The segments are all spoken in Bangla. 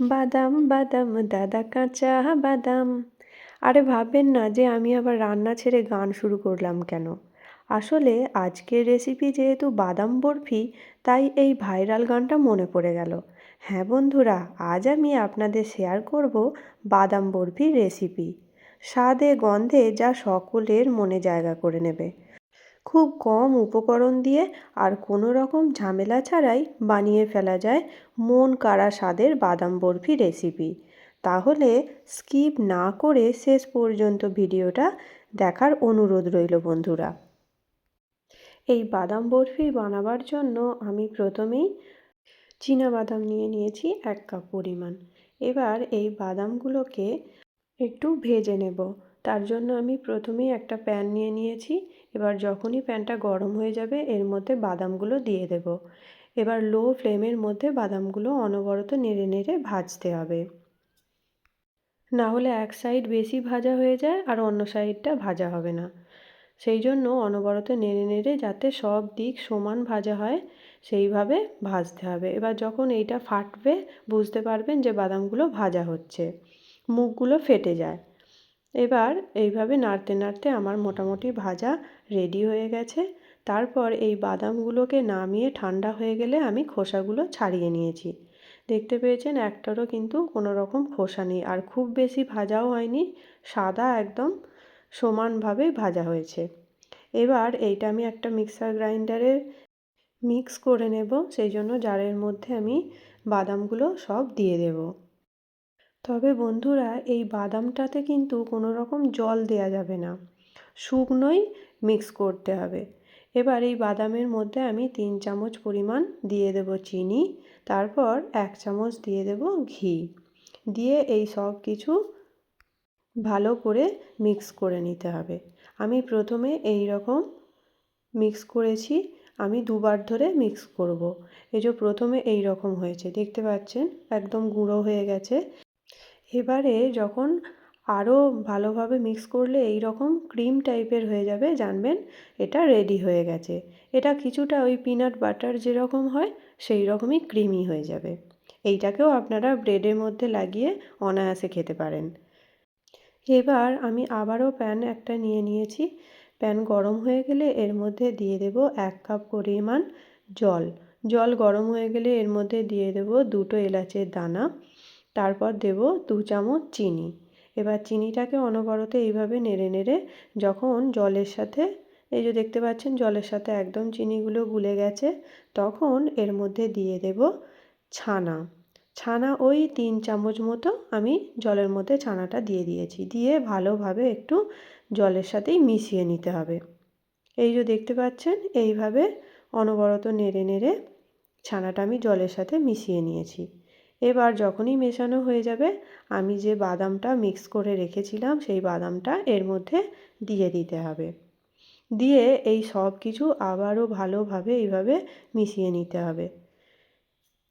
বাদাম বাদাম, দাদা কাঁচা, বাদাম। আরে ভাববেন না যে আমি আবার রান্না ছেড়ে গান শুরু করলাম কেন? আসলে আজকের রেসিপি যেহেতু বাদাম বরফি, তাই এই ভাইরাল গানটা মনে পড়ে গেল। হ্যাঁ বন্ধুরা, আজ আমি আপনাদের শেয়ার করব বাদাম বরফির রেসিপি স্বাদে, গন্ধে যা সকলের মনে জায়গা করে নেবে। খুব কম উপকরণ দিয়ে আর কোনো রকম ঝামেলা ছাড়াই বানিয়ে ফেলা যায় মন কাড়া স্বাদের বাদাম বরফি রেসিপি। তাহলে স্কিপ না করে শেষ পর্যন্ত ভিডিওটা দেখার অনুরোধ রইল বন্ধুরা। এই বাদাম বরফি বানাবার জন্য আমি প্রথমেই বাদাম নিয়ে নিয়েছি এক কাপ পরিমাণ। এবার এই বাদামগুলোকে একটু ভেজে নেব। তার জন্য আমি প্রথমেই একটা প্যান নিয়ে নিয়েছি। এবার যখনই প্যানটা গরম হয়ে যাবে, এর মধ্যে বাদামগুলো দিয়ে দেব। এবার লো ফ্লেমের মধ্যে বাদামগুলো অনবরত নেড়ে নেড়ে ভাজতে হবে। না হলে এক সাইড বেশি ভাজা হয়ে যায় আর অন্য সাইডটা ভাজা হবে না। সেই জন্য অনবরত নেড়ে নেড়ে যাতে সব দিক সমান ভাজা হয়, সেইভাবে ভাজতে হবে। এবার যখন এইটা ফাটবে, বুঝতে পারবেন যে বাদামগুলো ভাজা হচ্ছে। মুখগুলো ফেটে যায়। এবার এইভাবে নাড়তে নাড়তে আমার মোটামুটি ভাজা রেডি হয়ে গেছে। তারপর এই বাদামগুলোকে নামিয়ে ঠান্ডা হয়ে গেলে আমি খোসাগুলো ছাড়িয়ে নিয়েছি। দেখতে পেয়েছেন একটারও কিন্তু কোনো রকম খোসা নেই আর খুব বেশি ভাজাও হয়নি, সাদা একদম সমানভাবে ভাজা হয়েছে। এবার এইটা আমি একটা মিক্সার গ্রাইন্ডারে মিক্স করে নেব, সেই জন্য জারের মধ্যে আমি বাদামগুলো সব দিয়ে দেব। তবে বন্ধুরা, এই বাদামটাতে কিন্তু কোনো রকম জল দেয়া যাবে না। শুকনোই মিক্স করতে হবে। এবার এই বাদামের মধ্যে আমি তিন চামচ পরিমাণ দিয়ে দেব চিনি, তারপর এক চামচ দিয়ে দেব ঘি। দিয়ে এই সব কিছু ভালো করে মিক্স করে নিতে হবে। আমি প্রথমে এই রকম মিক্স করেছি, আমি দুবার ধরে মিক্স করব। এই যে প্রথমে এই রকম হয়েছে, দেখতে পাচ্ছেন? একদম গুঁড়ো হয়ে গেছে। এবারে যখন আরও ভালোভাবে মিক্স করলে এই রকম ক্রিম টাইপের হয়ে যাবে, জানবেন এটা রেডি হয়ে গেছে। এটা কিছুটা ওই পিনাট বাটার যেরকম হয় সেই রকমই ক্রিমি হয়ে যাবে। এইটাকেও আপনারা ব্রেডের মধ্যে লাগিয়ে অনায়াসে খেতে পারেন। এবার আমি আবারও প্যান একটা নিয়ে নিয়েছি। প্যান গরম হয়ে গেলে এর মধ্যে দিয়ে দেব এক কাপ পরিমাণ জল। জল গরম হয়ে গেলে এর মধ্যে দিয়ে দেব দুটো এলাচের দানা। তারপর দেব দু চামচ চিনি। এবার চিনিটাকে অনবরত এইভাবে নেড়ে নেড়ে যখন জলের সাথে, এই যে দেখতে পাচ্ছেন জলের সাথে একদম চিনিগুলো গুলে গেছে, তখন এর মধ্যে দিয়ে দেব ছানা। ছানা ওই তিন চামচ মতো আমি জলের মধ্যে ছানাটা দিয়ে দিয়েছি। দিয়ে ভালোভাবে একটু জলের সাথেই মিশিয়ে নিতে হবে। এই যে দেখতে পাচ্ছেন এইভাবে অনবরত নেড়ে নেড়ে ছানাটা আমি জলের সাথে মিশিয়ে নিয়েছি। এবার যখনই মেশানো হয়ে যাবে, আমি যে বাদামটা মিক্স করে রেখেছিলাম, সেই বাদামটা এর মধ্যে দিয়ে দিতে হবে। দিয়ে এই সব কিছু আবারও ভালোভাবে এইভাবে মিশিয়ে নিতে হবে।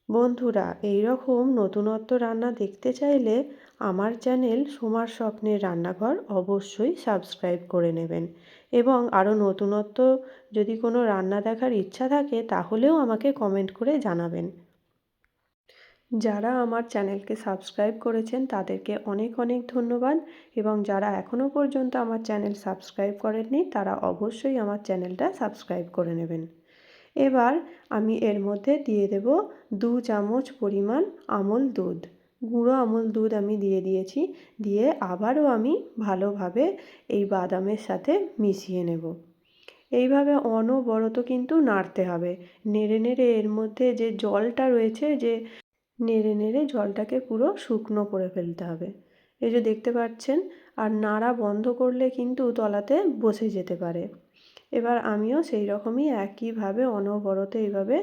বন্ধুরা এই রকম নতুনত্ব রান্না দেখতে চাইলে আমার চ্যানেল সোমার স্বপ্নের রান্নাঘর অবশ্যই সাবস্ক্রাইব করে নেবেন। এবং আরও নতুনত্ব যদি কোনো রান্না দেখার ইচ্ছা থাকে, তাহলেও আমাকে কমেন্ট করে জানাবেন। যারা আমার চ্যানেলকে সাবস্ক্রাইব করেছেন, তাদেরকে অনেক অনেক ধন্যবাদ। এবং যারা এখনও পর্যন্ত আমার চ্যানেল সাবস্ক্রাইব করেননি, তারা অবশ্যই আমার চ্যানেলটা সাবস্ক্রাইব করে নেবেন। এবার আমি এর মধ্যে দিয়ে দেব দু চামচ পরিমাণ আমল দুধ। গুঁড়ো আমল দুধ আমি দিয়ে দিয়েছি। দিয়ে আবারও আমি ভালোভাবে এই বাদামের সাথে মিশিয়ে নেব। এইভাবে অনবরত কিন্তু নাড়তে হবে। নেড়ে নেড়ে এর মধ্যে যে জলটা রয়েছে, যে নেড়ে নেড়ে জলটাকে পুরো শুকনো করে ফেলতে হবে। এই যে দেখতে পাচ্ছেন, আর নাড়া বন্ধ করলে কিন্তু তলাতে বসে যেতে পারে। এবার আমিও সেই রকমই একইভাবে অনবরত এইভাবে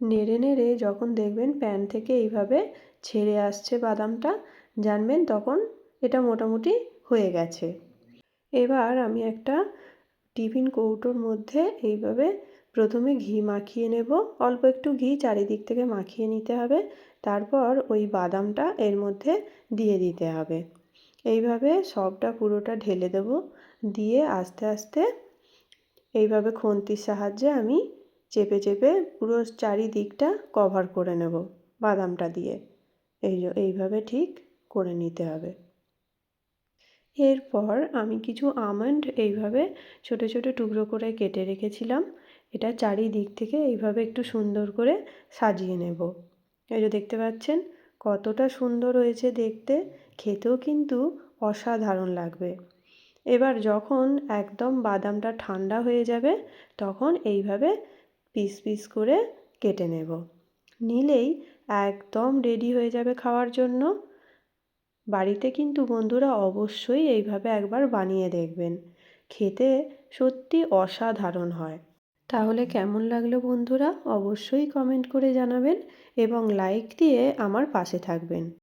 নেড়ে নেড়ে যখন দেখবেন প্যান থেকে এইভাবে ছেড়ে আসছে বাদামটা, জানবেন তখন এটা মোটামুটি হয়ে গেছে। এবার আমি একটা টিফিন কৌটোর মধ্যে এইভাবে প্রথমে ঘি মাখিয়ে নেব। অল্প একটু ঘি চারিদিক থেকে মাখিয়ে নিতে হবে। তারপর ওই বাদামটা এর মধ্যে দিয়ে দিতে হবে। এইভাবে সবটা পুরোটা ঢেলে দেব। দিয়ে আস্তে আস্তে এইভাবে খন্তির সাহায্যে আমি চেপে চেপে পুরো চারিদিকটা কভার করে নেব বাদামটা দিয়ে। এই এইভাবে ঠিক করে নিতে হবে। এরপর আমি কিছু আমন্ড এইভাবে ছোট ছোট টুকরো করে কেটে রেখেছিলাম। এটা চারিদিক থেকে এইভাবে একটু সুন্দর করে সাজিয়ে নেব। এই যে দেখতে পাচ্ছেন, কতটা সুন্দর হয়েছে দেখতে, খেতেও কিন্তু অসাধারণ লাগবে। এবার যখন একদম বাদামটা ঠান্ডা হয়ে যাবে, তখন এইভাবে পিস পিস করে কেটে নেব। নিলেই একদম রেডি হয়ে যাবে খাওয়ার জন্য। বাড়িতে কিন্তু বন্ধুরা অবশ্যই এইভাবে একবার বানিয়ে দেখবেন। খেতে সত্যি অসাধারণ হয়। তাহলে কেমন লাগল বন্ধুরা? অবশ্যই কমেন্ট করে জানাবেন এবং লাইক দিয়ে আমার পাশে থাকবেন।